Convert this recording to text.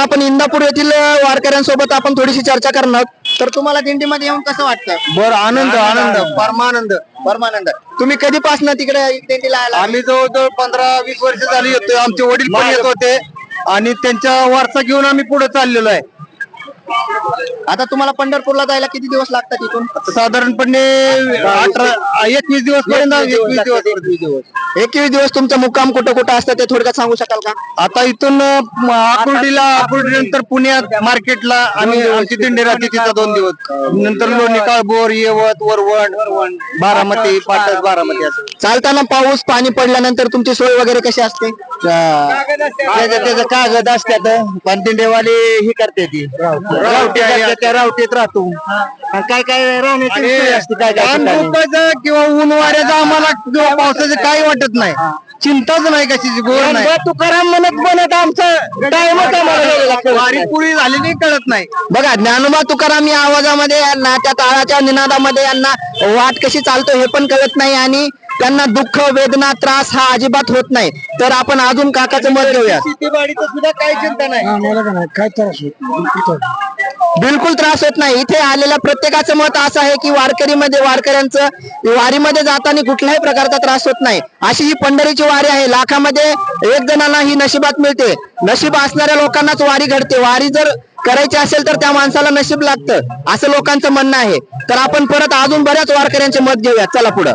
आता आपण इंदापूर येथील वारकऱ्यांसोबत आपण थोडीशी चर्चा करणार. तर तुम्हाला दिंडीमध्ये येऊन कसं वाटतं? बर आनंद आनंद परमानंद परमानंद. तुम्ही कधीपासून तिकडे दिंडीला आला? आम्ही जवळजवळ पंधरा वीस वर्ष झाली येतोय. आमचे वडील पण येत होते. आणि त्यांच्या वारसा घेऊन आम्ही पुढे चाललेलो आहे. आता तुम्हाला पंढरपूरला जायला किती दिवस लागतात इथून? साधारणपणे अठरा एकवीस दिवस पर्यंत एकवीस दिवस एकवीस दिवस तुमचा मुक्काम कुठं कुठं असतं ते थोडक्यात सांगू शकाल का? आता इथून आकुर्डीला आकुर्डी. नंतर पुण्यात मार्केटला आम्ही आमची दिंडी राहते तिथं दोन दिवस. नंतर लोणी काळभोर येवत वरवण बारामती पाटस बारामती. असं. चालताना पाऊस पाणी पडल्यानंतर तुमची सोय वगैरे कशी असते? त्याचं त्याचं कागद असतात. पण दिंडेवाले ही करते ती. रावटी करते, त्या रावटीत राहतो. आणि काय काय राहण्याची सोय असते काय काय ठिकाणी. किंवा ऊन वाऱ्याचं आम्हाला किंवा पावसाचं काही वाटत नाही. चिंताच नाही कशाची बोर नाही. तुकाराम म्हणत म्हणत आमचं वारी पुरी झालेली कळत नाही. बघा ज्ञानोबा तुकाराम या आवाजामध्ये यांना त्या ताळाच्या निनादामध्ये यांना वाट कशी चालतो हे पण कळत नाही आणि त्यांना दुःख वेदना त्रास हा अजिबात होत नाही. तर आपण अजून काकाचं मत घेऊया. शेतीवाडीचं सुद्धा काही चिंता नाही. बिलकुल त्रास होत नाही. इथे आलेल्या प्रत्येकाचं मत असं आहे की वारकरीमध्ये वारकऱ्यांचं वारीमध्ये जाताना कुठल्याही प्रकारचा त्रास होत नाही. अशी ही पंढरीची वारी आहे. लाखामध्ये एक जणांना ही नशिबात मिळते. नशीब असणाऱ्या लोकांनाच वारी घडते. वारी जर करायची असेल तर त्या माणसाला नशीब लागतं. असं लोकांचं म्हणणं आहे. तर आपण परत अजून बऱ्याच वारकऱ्यांचे मत घेऊया चला पुढं.